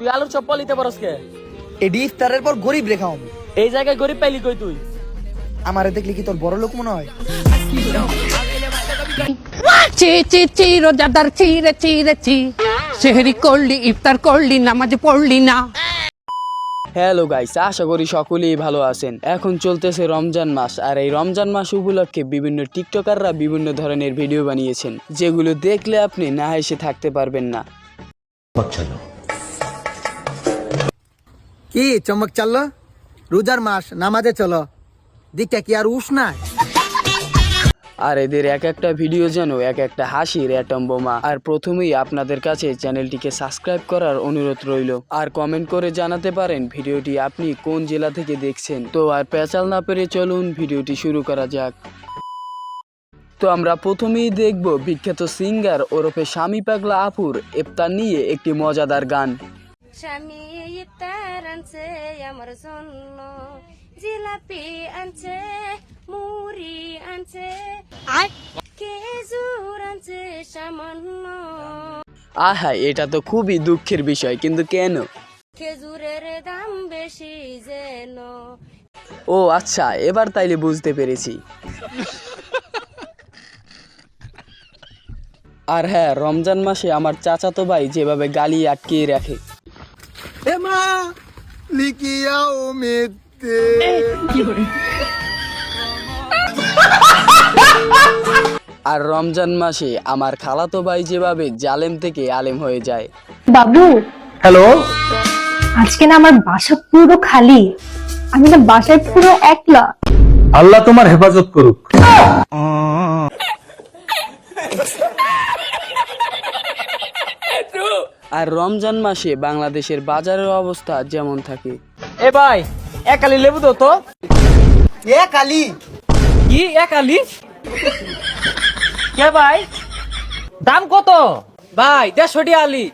তুই আলুর চপ লিতে পারস কে? এডি ইফতারের পর গরিব রেখা আমি এই জায়গায় গরিব পাইলি কই তুই? আমারে দেখলি কি তোর বড় লোক মনে হয়? চি চি চি রোজাদার চি রে চি রে চি। সেহরি করলি ইফতার করলি নামাজ পড়লি না। হ্যালো গাইস আশা করি সকলেই ভালো আছেন। এখন চলতেছে রমজান মাস আর এই রমজান মাস উপলক্ষে বিভিন্ন টিকটকাররা বিভিন্ন ধরনের ভিডিও বানিয়েছেন যেগুলো দেখলে আপনি না হেসে থাকতে পারবেন না। কি, চমক চাললো রোজার মাস, নামাজে চলো। দিকটা কি আর উস না আর এদের এক একটা ভিডিও যেন এক একটা হাসির অ্যাটম বোমা। আর প্রথমেই আপনাদের কাছে চ্যানেলটিকে সাবস্ক্রাইব করার অনুরোধ রইল। আর কমেন্ট করে জানাতে পারেন ভিডিওটি আপনি কোন জেলা থেকে দেখছেন। তো আর পেঁচাল না পেরে চলুন, ভিডিওটি শুরু করা যাক। তো আমরা প্রথমেই দেখব বিখ্যাত সিঙ্গার ওরফে স্বামী পাগলা আপুর ইফতার নিয়ে একটি মজাদার গান। স্বামী ইফতার আনছে আমার জন্য জিলাপি আনছে মুড়ি আনছে খেজুর আনছে সামান্য আহা এটা তো খুবই দুঃখের বিষয় কিন্তু কেন? খেজুরের দাম বেশি যেন ও আচ্ছা এবার তাইলে বুঝতে পেরেছি। আর হ্যাঁ রমজান মাসে আমার চাচাতো ভাই যেভাবে গালি আটকিয়ে রাখে। এ মা লিখিয়া মেতে আর রমজান মাসে আমার খালাতো ভাই যেভাবে জালেম থেকে আলেম হয়ে যায়। বাবু হ্যালো? আজকে না আমার বাসা পুরো খালি। আমি না বাসায় পুরো একলা। আল্লাহ তোমার হেফাজত করুক। আর রমজান মাসে বাংলাদেশের বাজারের অবস্থা যেমন থাকে। এ ভাই এক আলি লেবু দাও তো। এ কালি কি এক আলি কে ভাই? দাম কত? ভাই দেড়শোটি আলি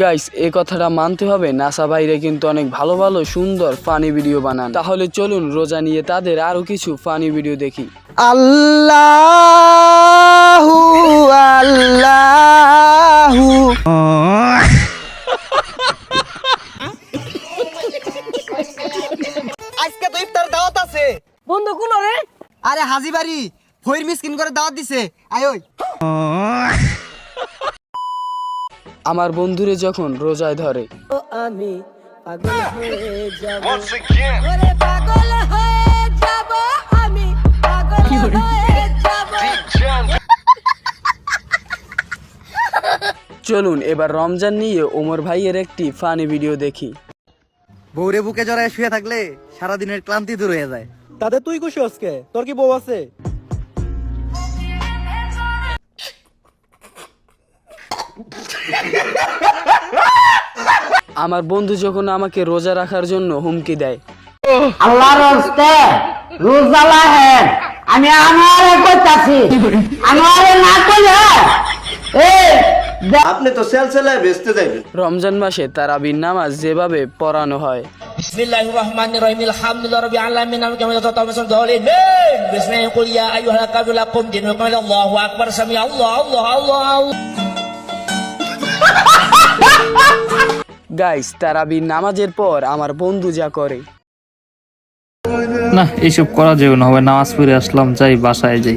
গাইস এ কথাটা মানতে হবে। নাসা ভাইরে কিন্তু অনেক ভালো ভালো সুন্দর ফানি ভিডিও বানান। তাহলে চলুন রোজা নিয়ে তাদের আরও কিছু ফানি ভিডিও দেখি। আল্লাহু আল্লাহু। আজকে তো ইফতার দাওয়াত আছে। বন্ধু কোন রে? আরে হাজি বাড়ি ফইর মিসকিন করে দাওয়াত দিছে। আয় ওই। আমার বন্ধুরে যখন রোজায় ধরে। আমি পাগল হয়ে যাব। চলুন এবার রমজান নিয়ে ওমর ভাইয়ের একটি ফানি ভিডিও দেখি। বউরে বুকে জড়ায় শুয়ে থাকলে সারাদিনের ক্লান্তি দূর হয়ে যায়। তাতে তুই খুশি আজকে তোর কি বউ আছে? আমার বন্ধু যখন আমাকে রোজা রাখার জন্য হুমকি দেয়। আল্লাহর হস্তে রোজালা হে আমি আমারে কইতাছি। আমারে না কইলে এ আপনি তো সেলসেলায় বেচতে যাইবেন রমজান মাসে তারাবির নামাজ যেভাবে পড়ানো হয়. Wa kama tatawassul dhalin. Bismillah qul ya ayyuhal kafirun lakum dinukum Allahu akbar. Sami Allah Allah Allah. Guys তারাবির নামাজের পর আমার বন্ধু যা করে না এইসব করা যাবে না হবে নামাজ পড়ে আসলাম যাই বাসায় যাই।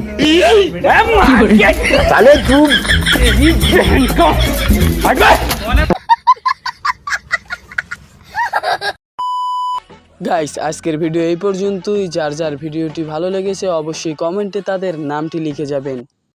গাইস আজকের ভিডিও এই পর্যন্তই। যার যার ভিডিওটি ভালো লেগেছে অবশ্যই কমেন্টে তাদের নামটি লিখে যাবেন।